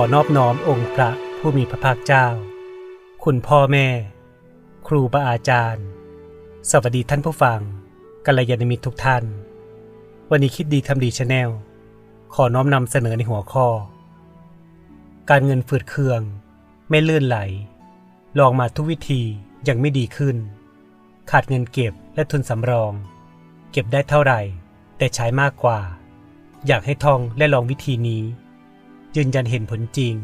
อนอบน้อมองค์พระผู้มีพระภาคเจ้า คุณพ่อแม่ ครูบาอาจารย์ สวัสดีท่านผู้ฟังกัลยาณมิตรทุกท่าน วันนี้คิดดีทำดีชาแนล ขอน้อมนำเสนอในหัวข้อ การเงินฝืดเคือง ไม่เลื่อนไหล ลองมาทุกวิธียังไม่ดีขึ้น ขาดเงินเก็บและทุนสำรอง เก็บได้เท่าไหร่ แต่ใช้มากกว่า อยากให้ท่องและลองวิธีนี้ ยืนยันเห็นผลจริง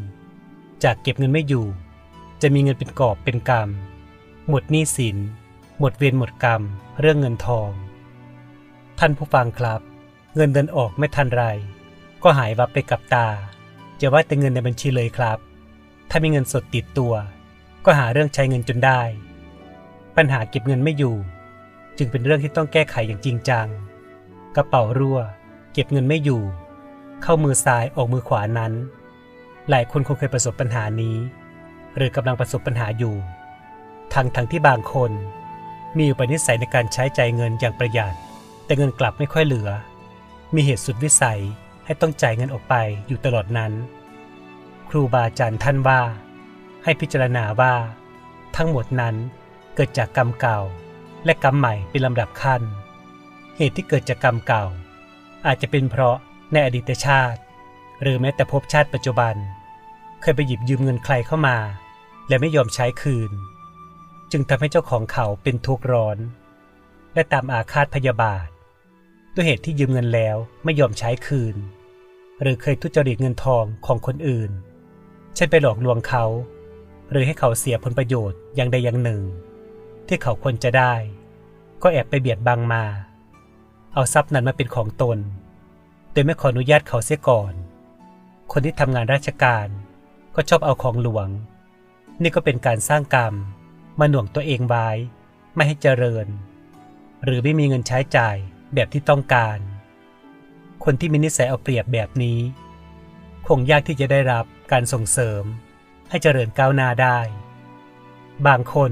จากเก็บเงินไม่อยู่ จะมีเงินเป็นกอบเป็นกำหมดหนี้สิน หมดเวรหมดกรรม เรื่องเงินทอง ท่านผู้ฟังครับ เงินเดินออกไม่ทันไร ก็หายวับไปกับตา จะว่าแต่เงินในบัญชีเลยครับ ถ้ามีเงินสดติดตัว ก็หาเรื่องใช้เงินจนได้ ปัญหาเก็บเงินไม่อยู่ จึงเป็นเรื่องที่ต้องแก้ไขอย่างจริงจัง กระเป๋ารั่ว เก็บเงินไม่อยู่ เข้ามือซ้ายออกมือขวานั้น หลายคนคงเคยประสบปัญหานี้ หรือกำลังประสบปัญหาอยู่ ทั้งทั้งที่บางคน มีอุปนิสัยในการใช้ใจายเงินอย่างประหยัด แต่เงินกลับไม่ค่อยเหลือ มีเหตุสุดวิสัยให้ต้องจ่ายเงินออกไปอยู่ตลอดนั้น ครูบาอาจารย์ท่านว่า ให้พิจารณาว่า ทั้งหมดนั้นเกิดจากกรรมเก่า และกรรมใหม่เป็นลำดับขั้น เหตุที่เกิดจากกรรมเก่า อาจจะเป็นเพราะ ในอดีตชาติ หรือแม้แต่ภพชาติปัจจุบัน เคยไปหยิบยืมเงินใครเข้ามา และไม่ยอมใช้คืน จึงทำให้เจ้าของเขาเป็นทุกข์ร้อน และตามอาฆาตพยาบาท ด้วยเหตุที่ยืมเงินแล้วไม่ยอมใช้คืน หรือเคยทุจริตเงินทองของคนอื่นเช่นไปหลอกลวงเขา หรือให้เขาเสียผลประโยชน์อย่างใดอย่างหนึ่ง ที่เขาควรจะได้ ก็แอบไปเบียดบังมา เอาทรัพย์นั้นมาเป็นของตน โดยไม่ขออนุญาตเขาเสียก่อน คนที่ทำงานราชการก็ชอบเอาของหลวง นี่ก็เป็นการสร้างกรรม มาหน่วงตัวเองไว้ ไม่ให้เจริญ หรือไม่มีเงินใช้จ่ายแบบที่ต้องการ คนที่มีนิสัยเอาเปรียบแบบนี้ คงยากที่จะได้รับการส่งเสริม ให้เจริญก้าวหน้าได้ บางคน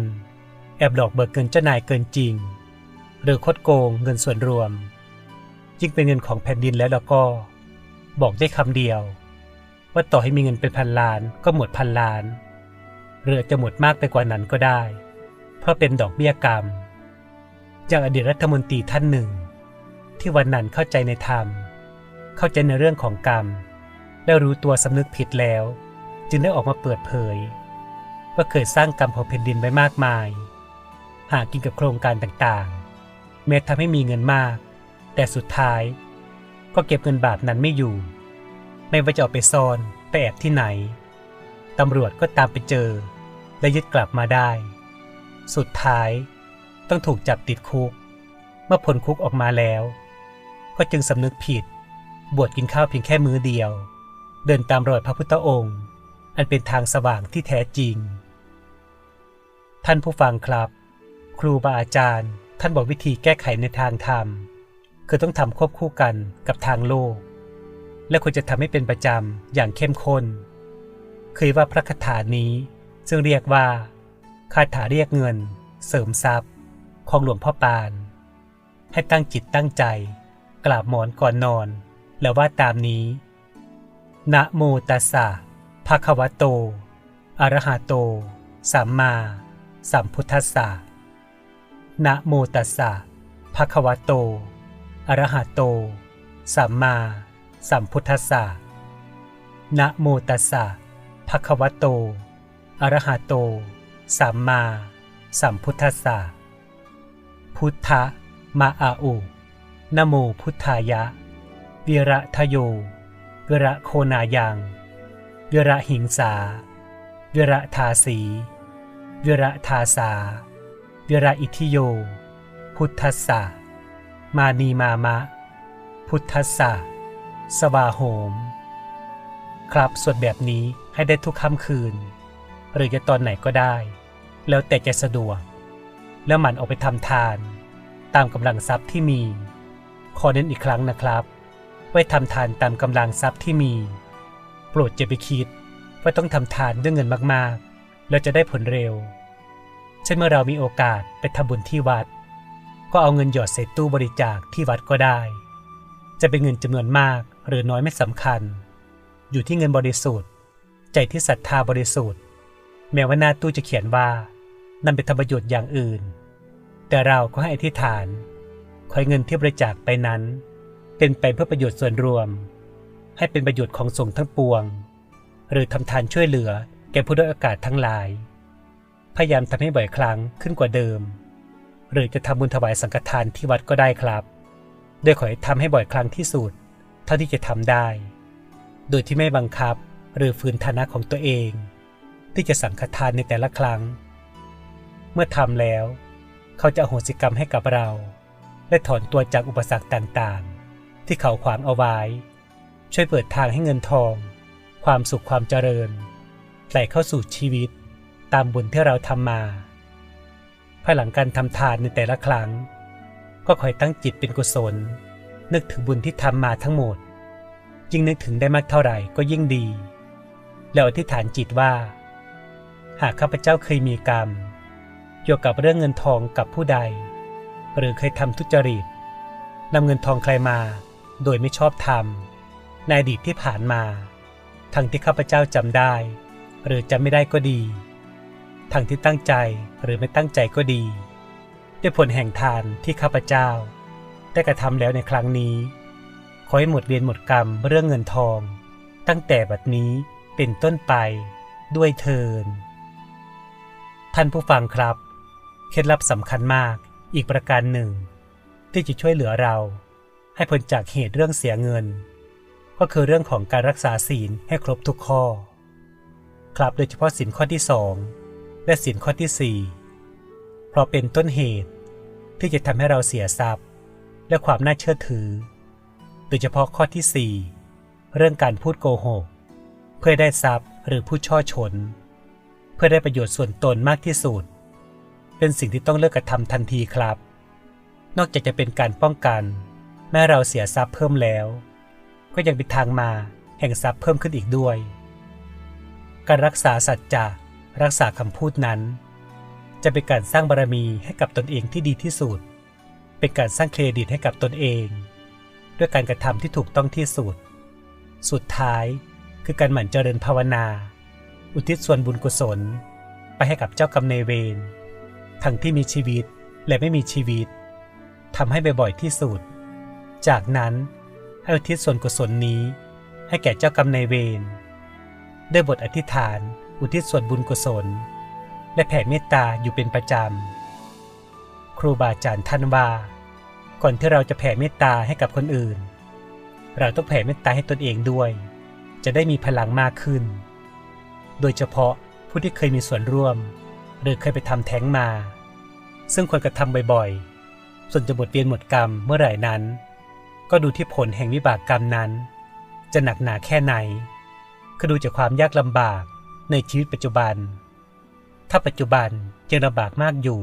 แอบหลอกเบิกเงินเจ้านายเกินจริง หรือคดโกงเงินส่วนรวม ยิ่งเป็นเงินของแผ่นดินแล้วแล้วก็ บอกได้คำเดียว ว่าต่อให้มีเงินเป็นพันล้านก็หมดพันล้านหรือจะหมดมากไปกว่านั้นก็ได้ เพราะเป็นดอกเบี้ยกรรมอย่างอดีตรัฐมนตรีท่านหนึ่ง ที่วันนั้นเข้าใจในธรรม เข้าใจในเรื่องของกรรม และรู้ตัวสำนึกผิดแล้ว จึงได้ออกมาเปิดเผย ว่าเคยสร้างกรรมของแผ่นดินไว้มากมาย หากินกับโครงการต่างๆ แม้ทำให้มีเงินมาก แต่สุดท้าย ก็เก็บเงินบาปนั้นไม่อยู่ ไม่ว่าจะเอาไปซ่อนไปแอบที่ไหน ตำรวจก็ตามไปเจอ และยึดกลับมาได้ สุดท้ายต้องถูกจับติดคุก เมื่อพ้นคุกออกมาแล้ว ก็จึงสำนึกผิด บวชกินข้าวเพียงแค่มื้อเดียว เดินตามรอยพระพุทธองค์ อันเป็นทางสว่างที่แท้จริง ท่านผู้ฟังครับ ครูบาอาจารย์ท่านบอกวิธีแก้ไขในทางธรรม คือต้องทำควบคู่กันกับทางโลก และควรจะทำให้เป็นประจำอย่างเข้มข้นเคยว่าพระคาถานี้ซึ่งเรียกว่าคาถาเรียกเงิน เสริมทรัพย์ ของหลวงพ่อปาน ให้ตั้งจิตตั้งใจ กราบหมอนก่อนนอน แล้วว่าตามนี้นะโมตัสสะภะคะวะโตอะระหะโต สัมมาสัมพุทธัสสะนะโมตัสสะภะคะวะโต อระหะโต สัมมาสัมพุทธัสสะนะโมตัสสะภะคะวะโต อระหะโต สัมมาสัมพุทธัสสะพุทธะมาอาอุนะโมพุทธายะ วิระทะโย วิระโคนายัง วิระหิงสา วิระทาสี วิระทาสา วิระอิทิโย พุทธัสสะ มานีมามะ พุทธสะสวาโหม ครับสวดแบบนี้ให้ได้ทุกค่ำคืน หรือจะตอนไหนก็ได้ แล้วแต่จะสะดวก แล้วหมั่นออกไปทำทาน ตามกำลังทรัพย์ที่มี ขอเน้นอีกครั้งนะครับไว้ทำทานตามกำลังทรัพย์ที่มี โปรดจะไปคิดว่าต้องทำทานด้วยเงินมากๆ แล้วจะได้ผลเร็ว เช่นเมื่อเรามีโอกาสไปทำบุญที่วัด ก็เอาเงินหยอดใส่ตู้บริจาคที่วัดก็ได้ จะเป็นเงินจำนวนมากหรือน้อยไม่สำคัญ อยู่ที่เงินบริสุทธิ์ ใจที่ศรัทธาบริสุทธิ์ แม้ว่าหน้าตู้จะเขียนว่านำไปทำประโยชน์อย่างอื่น แต่เราก็ให้อธิษฐานขอให้เงินที่บริจาคไปนั้น เป็นไปเพื่อประโยชน์ส่วนรวม ให้เป็นประโยชน์ของสงฆ์ทั้งปวง หรือทำทานช่วยเหลือแก่ผู้ด้อยโอกาสทั้งหลาย พยายามทำให้บ่อยครั้งขึ้นกว่าเดิม หรือจะทำบุญถวายสังฆทานที่วัดก็ได้ครับ โดยขอให้ทำให้บ่อยครั้งที่สุด เท่าที่จะทำได้ โดยที่ไม่บังคับหรือฝืนฐานะของตัวเอง ที่จะสังฆทานในแต่ละครั้ง เมื่อทำแล้ว เขาจะอโหสิกรรมให้กับเรา และถอนตัวจากอุปสรรคต่างๆ ที่เขาขวางเอาไว้ ช่วยเปิดทางให้เงินทอง ความสุขความเจริญไหลเข้าสู่ชีวิตตามบุญที่เราทำมา ภายหลังการทำทานในแต่ละครั้ง ก็คอยตั้งจิตเป็นกุศล นึกถึงบุญที่ทำมาทั้งหมด ยิ่งนึกถึงได้มากเท่าไหร่ก็ยิ่งดี แล้วอธิษฐานจิตว่า หากข้าพเจ้าเคยมีกรรม เกี่ยวกับเรื่องเงินทองกับผู้ใด หรือเคยทำทุจริตนำเงินทองใครมา โดยไม่ชอบธรรมในอดีตที่ผ่านมา ทั้งที่ข้าพเจ้าจำได้ หรือจำไม่ได้ก็ดี ทั้งที่ตั้งใจหรือไม่ตั้งใจก็ดี ด้วยผลแห่งทานที่ข้าพเจ้า ได้กระทำแล้วในครั้งนี้ ขอให้หมดเวียนหมดกรรมเรื่องเงินทอง ตั้งแต่บัดนี้เป็นต้นไปด้วยเทินท่านผู้ฟังครับ เคล็ดลับสำคัญมากอีกประการหนึ่ง ที่จะช่วยเหลือเรา ให้พ้นจากเหตุเรื่องเสียเงิน ก็คือเรื่องของการรักษาศีลให้ครบทุกข้อ ครับโดยเฉพาะศีลข้อที่สอง และศีลข้อที่สี่เพราะเป็นต้นเหตุที่จะทำให้เราเสียทรัพย์ และความน่าเชื่อถือ โดยเฉพาะข้อที่สี่เรื่องการพูดโกหก เพื่อได้ทรัพย์หรือผู้ช่อชน เพื่อได้ประโยชน์ส่วนตนมากที่สุด เป็นสิ่งที่ต้องเลิกกระทำทันทีครับ นอกจากจะเป็นการป้องกันแม้เราเสียทรัพย์เพิ่มแล้ว ก็ยังเป็นทางมาแห่งทรัพย์เพิ่มขึ้นอีกด้วย การรักษาสัจจะ รักษาคำพูดนั้น จะเป็นการสร้างบารมีให้กับตนเองที่ดีที่สุด เป็นการสร้างเครดิตให้กับตนเอง ด้วยการกระทำที่ถูกต้องที่สุด สุดท้ายคือการหมั่นเจริญภาวนา อุทิศส่วนบุญกุศล ไปให้กับเจ้ากรรมนายเวรทั้งที่มีชีวิตและไม่มีชีวิตทำให้บ่อยๆที่สุด จากนั้นให้อุทิศส่วนกุศลนี้ ให้แก่เจ้ากรรมนายเวรด้วยบทอธิษฐาน อุทิศส่วนบุญกุศล และแผ่เมตตาอยู่เป็นประจำ ครูบาอาจารย์ท่านว่า ก่อนที่เราจะแผ่เมตตาให้กับคนอื่น เราต้องแผ่เมตตาให้ตนเองด้วย จะได้มีพลังมากขึ้น โดยเฉพาะผู้ที่เคยมีส่วนร่วม หรือเคยไปทำแท้งมา ซึ่งควรกระทำบ่อยๆ ส่วนจะหมดเวียนหมดกรรมเมื่อไหร่นั้น ก็ดูที่ผลแห่งวิบากกรรมนั้น จะหนักหนาแค่ไหนคือดูจากความยากลำบาก ในชีวิตปัจจุบัน ถ้าปัจจุบันยังลำบากมากอยู่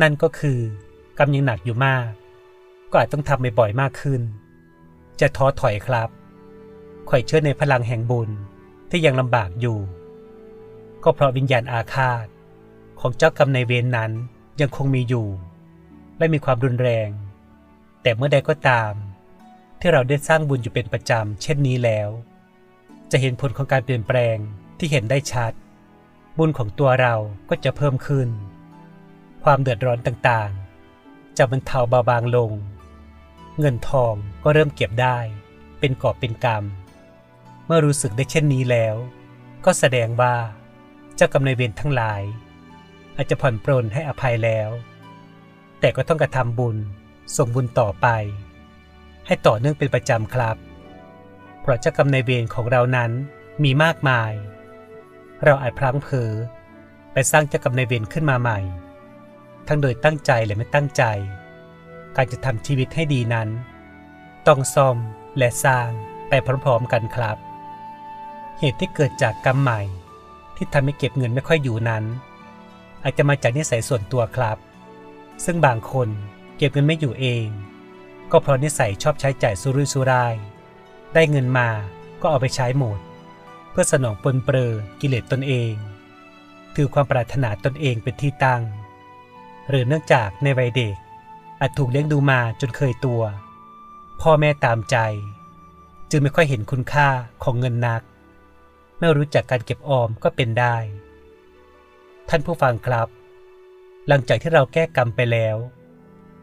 นั่นก็คือกรรมยังหนักอยู่มาก ก็อาจต้องทำบ่อยๆมากขึ้น จะท้อถอยครับคอยเชื่อในพลังแห่งบุญที่ยังลำบากอยู่ ก็เพราะวิญญาณอาฆาต ของเจ้ากรรมในเวรนนั้นยังคงมีอยู่ และมีความรุนแรง แต่เมื่อใดก็ตาม ที่เราได้สร้างบุญอยู่เป็นประจำเช่นนี้แล้ว จะเห็นผลของการเปลี่ยนแปลง ที่เห็นได้ชัด บุญของตัวเราก็จะเพิ่มขึ้น ความเดือดร้อนต่างๆ จะบรรเทาเบาบางลง เงินทองก็เริ่มเก็บได้ เป็นกอบเป็นกรรม เมื่อรู้สึกได้เช่นนี้แล้ว ก็แสดงว่าเจ้ากรรมนายเวรทั้งหลาย อาจจะผ่อนปรนให้อภัยแล้ว แต่ก็ต้องกระทำบุญส่งบุญต่อไป ให้ต่อเนื่องเป็นประจำครับ เพราะเจ้ากรรมนายเวรของเรานั้นมีมากมาย เราอาจพลั้งเผลอไปสร้างเจ้ากรรมนายเวรขึ้นมาใหม่ ทั้งโดยตั้งใจและไม่ตั้งใจ การจะทำชีวิตให้ดีนั้น ต้องซ่อมและสร้างไปพร้อมๆกันครับ เหตุที่เกิดจากกรรมใหม่ ที่ทำให้เก็บเงินไม่ค่อยอยู่นั้น อาจจะมาจากนิสัยส่วนตัวครับ ซึ่งบางคนเก็บเงินไม่อยู่เอง ก็เพราะนิสัยชอบใช้จ่ายสุรุ่ยสุร่าย ได้เงินมาก็เอาไปใช้หมด เพื่อสนองปนเปลือกิเลสตนเอง ถือความปรารถนาตนเองเป็นที่ตั้ง หรือเนื่องจากในวัยเด็ก อาจถูกเลี้ยงดูมาจนเคยตัว พ่อแม่ตามใจ จึงไม่ค่อยเห็นคุณค่าของเงินนัก ไม่รู้จักการเก็บออมก็เป็นได้ ท่านผู้ฟังครับ หลังจากที่เราแก้กรรมไปแล้ว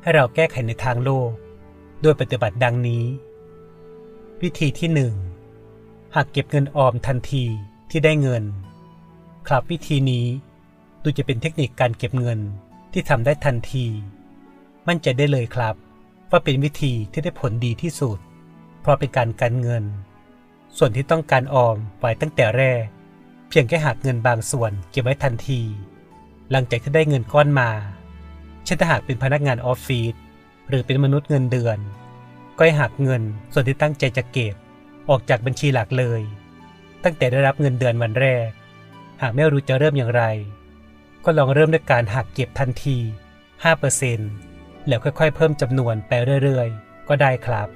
ให้เราแก้ไขในทางโลก โดยปฏิบัติดังนี้ วิธีที่หนึ่ง หากเก็บเงินออมทันทีที่ได้เงิน ครับวิธีนี้ดูจะเป็นเทคนิคการเก็บเงินที่ทำได้ทันที มั่นใจได้เลยครับ ว่าเป็นวิธีที่ได้ผลดีที่สุด เพราะเป็นการกันเงิน ส่วนที่ต้องการออมไว้ตั้งแต่แรก เพียงแค่หักเงินบางส่วนเก็บไว้ทันที หลังจากที่ได้เงินก้อนมา เช่นถ้าหากเป็นพนักงานออฟฟิศหรือเป็นมนุษย์เงินเดือน ก็ให้หักเงินส่วนที่ตั้งใจจะเก็บ ออกจากบัญชีหลักเลย ตั้งแต่ได้รับเงินเดือนวันแรก หากไม่รู้จะเริ่มอย่างไร ก็ลองเริ่มด้วยการหักเก็บทันที 5%แล้วค่อยๆ เพิ่มจำนวนไปเรื่อยๆ ก็ได้ครับ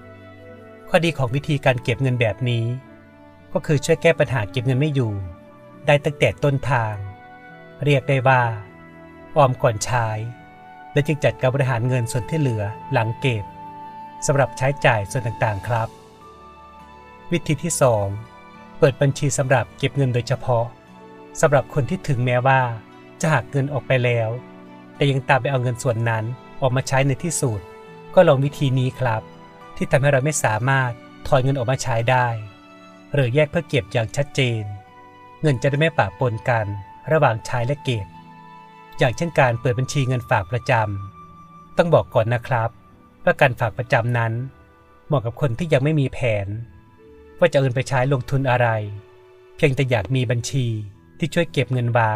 ข้อดีของวิธีการเก็บเงินแบบนี้ ก็คือช่วยแก้ปัญหาเก็บเงินไม่อยู่ ได้ตั้งแต่ต้นทาง เรียกได้ว่า ออมก่อนใช้ และจึงจัดการบริหารเงินส่วนที่เหลือหลังเก็บสำหรับใช้จ่ายส่วนต่างๆครับ วิธีที่ 2 เปิดบัญชีสำหรับเก็บเงินโดยเฉพาะสำหรับคนที่ถึงแม้ว่า จะหักเงินออกไปแล้ว แต่ยังตามไปเอาเงินส่วนนั้นออกมาใช้ในที่สุด ก็ลองวิธีนี้ครับ ที่ทำให้เราไม่สามารถถอนเงินออกมาใช้ได้ หรือแยกเพื่อเก็บอย่างชัดเจน เงินจะได้ไม่ปะปนกัน ระหว่างใช้และเก็บ อย่างเช่นการเปิดบัญชีเงินฝากประจำต้องบอกก่อนนะครับว่าการฝากประจำนั้น เหมาะกับคนที่ยังไม่มีแผน ว่าจะเอินไปใช้ลงทุนอะไร เพียงแต่อยากมีบัญชีที่ช่วยเก็บเงินไว้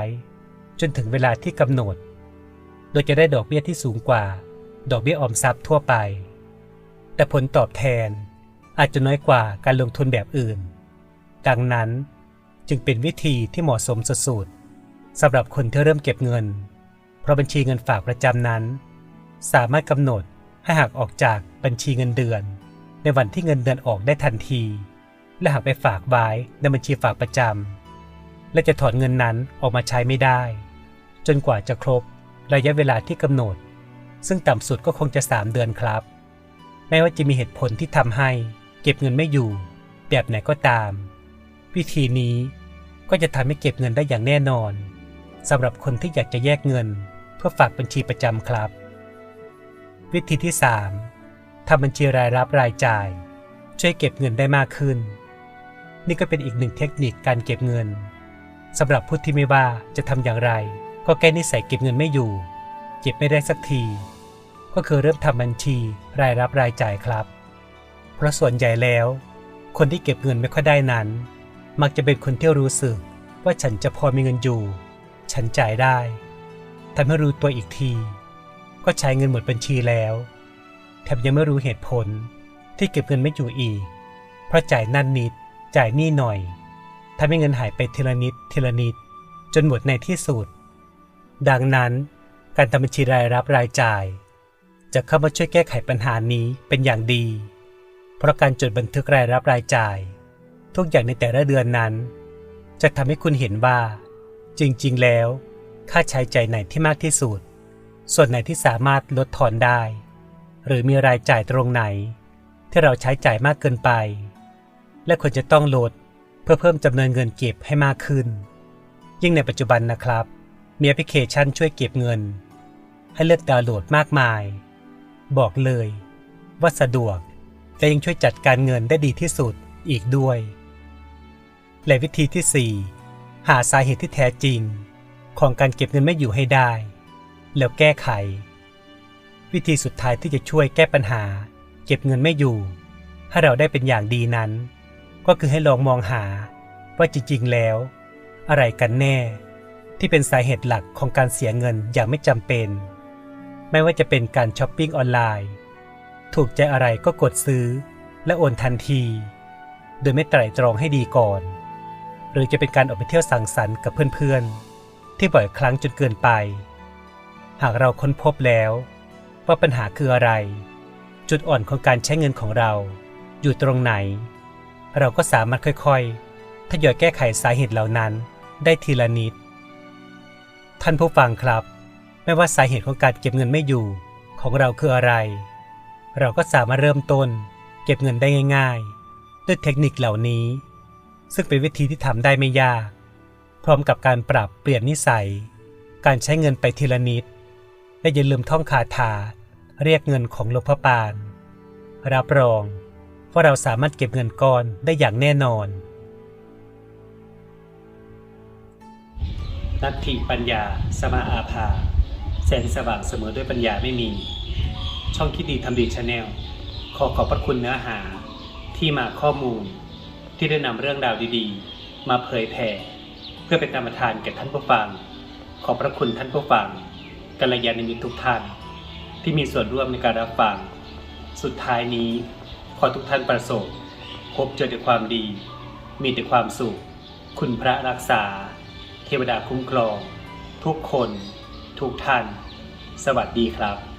จนถึงเวลาที่กำหนด โดยจะได้ดอกเบี้ยที่สูงกว่า ดอกเบี้ยออมทรัพย์ทั่วไป แต่ผลตอบแทนอาจจะน้อยกว่าการลงทุนแบบอื่น ดังนั้นจึงเป็นวิธีที่เหมาะสมสุดๆสำหรับคนที่เริ่มเก็บเงิน เพราะบัญชีเงินฝากประจำนั้น สามารถกำหนดให้หักออกจากบัญชีเงินเดือน ในวันที่เงินเดือนออกได้ทันที และหักไปฝากไว้ในบัญชีฝากประจำและจะถอนเงินนั้นออกมาใช้ไม่ได้ จนกว่าจะครบระยะเวลาที่กำหนด ซึ่งต่ำสุดก็คงจะ 3 เดือนครับ แม้ว่าจะมีเหตุผลที่ทำให้เก็บเงินไม่อยู่ แบบไหนก็ตาม วิธีนี้ก็จะทำให้เก็บเงินได้อย่างแน่นอนสำหรับคนที่อยากจะแยกเงิน เพื่อฝากบัญชีประจำครับ วิธีที่ 3ทำบัญชีรายรับรายจ่าย ช่วยเก็บเงินได้มากขึ้น นี่ก็เป็นอีกหนึ่งเทคนิคการเก็บเงินสำหรับผู้ที่ไม่ว่าจะทำอย่างไร ก็แก้นิสัยเก็บเงินไม่อยู่ เก็บไม่ได้สักที ก็คือเริ่มทำบัญชีรายรับรายจ่ายครับ เพราะส่วนใหญ่แล้ว คนที่เก็บเงินไม่ค่อยได้นั้น มักจะเป็นคนที่รู้สึกว่าฉันจะพอมีเงินอยู่ ฉันจ่ายได้ทำให้รู้ตัวอีกที ก็ใช้เงินหมดบัญชีแล้วแถมยังไม่รู้เหตุผลที่เก็บเงินไม่อยู่อีก เพราะจ่ายนั่นนิด จ่ายนี่หน่อยทำให้เงินหายไปทีละนิดทีละนิด จนหมดในที่สุด ดังนั้น การทำบัญชีรายรับรายจ่าย จะเข้ามาช่วยแก้ไขปัญหานี้เป็นอย่างดี เพราะการจดบันทึกรายรับรายจ่าย ทุกอย่างในแต่ละเดือนนั้น จะทำให้คุณเห็นว่า จริงๆ แล้ว ค่าใช้จ่ายไหนที่มากที่สุด ส่วนไหนที่สามารถลดทอนได้ หรือมีรายจ่ายตรงไหน ที่เราใช้จ่ายมากเกินไป และควรจะต้องลด เพื่อเพิ่มจำนวนเงินเก็บให้มากขึ้น ยิ่งในปัจจุบันนะครับ มีแอปพลิเคชันช่วยเก็บเงิน ให้เลือกดาวน์โหลดมากมาย บอกเลย ว่าสะดวกและยังช่วยจัดการเงินได้ดีที่สุดอีกด้วย และวิธีที่ 4 หาสาเหตุที่แท้จริง ของการเก็บเงินไม่อยู่ให้ได้ แล้วแก้ไข วิธีสุดท้ายที่จะช่วยแก้ปัญหา เก็บเงินไม่อยู่ ให้เราได้เป็นอย่างดีนั้น ก็คือให้ลองมองหาว่าจริงๆแล้ว อะไรกันแน่ ที่เป็นสาเหตุหลักของการเสียเงินอย่างไม่จำเป็น ไม่ว่าจะเป็นการช้อปปิ้งออนไลน์ ถูกใจอะไรก็กดซื้อและโอนทันที โดยไม่ไตร่ตรองให้ดีก่อน หรือจะเป็นการออกไปเที่ยวสังสรรค์กับเพื่อนๆ ที่บ่อยครั้งจนเกินไป หากเราค้นพบแล้วว่าปัญหาคืออะไร จุดอ่อนของการใช้เงินของเราอยู่ตรงไหน เราก็สามารถค่อยๆ ทยอยแก้ไขสาเหตุเหล่านั้นได้ทีละนิด ท่านผู้ฟังครับ ไม่ว่าสาเหตุของการเก็บเงินไม่อยู่ของเราคืออะไร เราก็สามารถเริ่มต้น เก็บเงินได้ง่ายๆ ด้วยเทคนิคเหล่านี้ ซึ่งเป็นวิธีที่ทำได้ไม่ยาก พร้อมกับการปรับเปลี่ยนนิสัย การใช้เงินไปทีละนิด และอย่าลืมท่องคาถาเรียกเงินของหลวงพ่อปาน รับรอง ว่าเราสามารถเก็บเงินก้อนได้อย่างแน่นอนนัตถิปัญญา สมาอาภา แสงสว่างเสมอด้วยปัญญาไม่มี ช่องคิดดีทำดีชาแนลขอขอบพระคุณเนื้อหาที่มาข้อมูล ที่ได้นำเรื่องราวดีๆ มาเผยแผ่เพื่อเป็นธรรมทานแก่ท่านผู้ฟัง ขอบพระคุณท่านผู้ฟังกัลยาณมิตรทุกท่าน ที่มีส่วนร่วมในการรับฟัง สุดท้ายนี้ ขอทุกท่านประสบ พบเจอแต่ความดี มีแต่ความสุข คุณพระรักษา เทวดาคุ้มครอง ทุกคน ทุกท่าน สวัสดีครับ